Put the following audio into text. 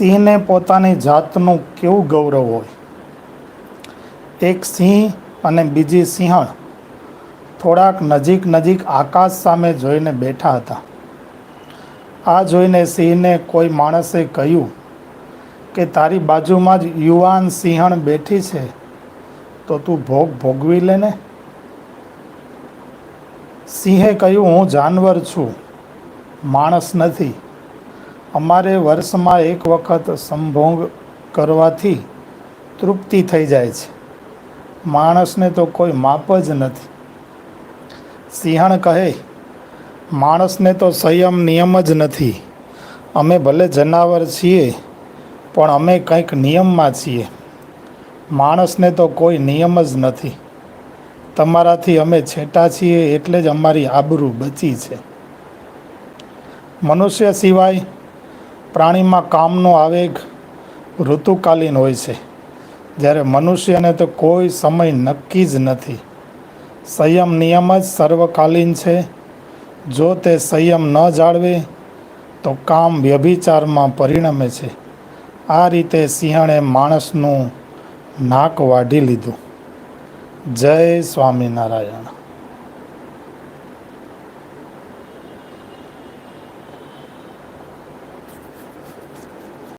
સિંહને પોતાની જાતનું કેવું ગૌરવ હોય? એક સિંહ અને બીજી સિંહણ થોડાક નજીક નજીક આકાશ સામે જોઈને બેઠા હતા. આ જોઈને સિંહને કોઈ માણસે કહ્યું કે, તારી બાજુમાં જ યુવાન સિંહણ બેઠી છે, તો તું ભોગ ભોગવી લે ને? સિંહે કહ્યું, હું જાનવર છું, માણસ નથી. અમારે વર્ષમાં એક વખત સંભોગ કરવાથી તૃપ્તિ થઈ જાય છે. માણસને તો કોઈ માપ જ નથી. સિંહણ કહે, માણસને તો સંયમ નિયમ જ નથી. અમે ભલે જનાવર છીએ, પણ અમે કંઈક નિયમમાં છીએ. માણસને તો કોઈ નિયમ જ નથી. તમારાથી અમે છેટા છીએ એટલે જ અમારી આબરૂ બચી છે. મનુષ્ય સિવાય પ્રાણીમાં કામનો આવેગ ઋતુકાલીન હોય છે. જ્યારે મનુષ્યને તો કોઈ સમય નક્કી જ નથી. સંયમ નિયમ જ સર્વકાલીન છે. જો તે સંયમ ન જાળવે, તો કામ વ્યભિચારમાં પરિણમે છે. આ રીતે સિંહણે માણસનું નાક વાઢી લીધું. જય સ્વામિનારાયણ.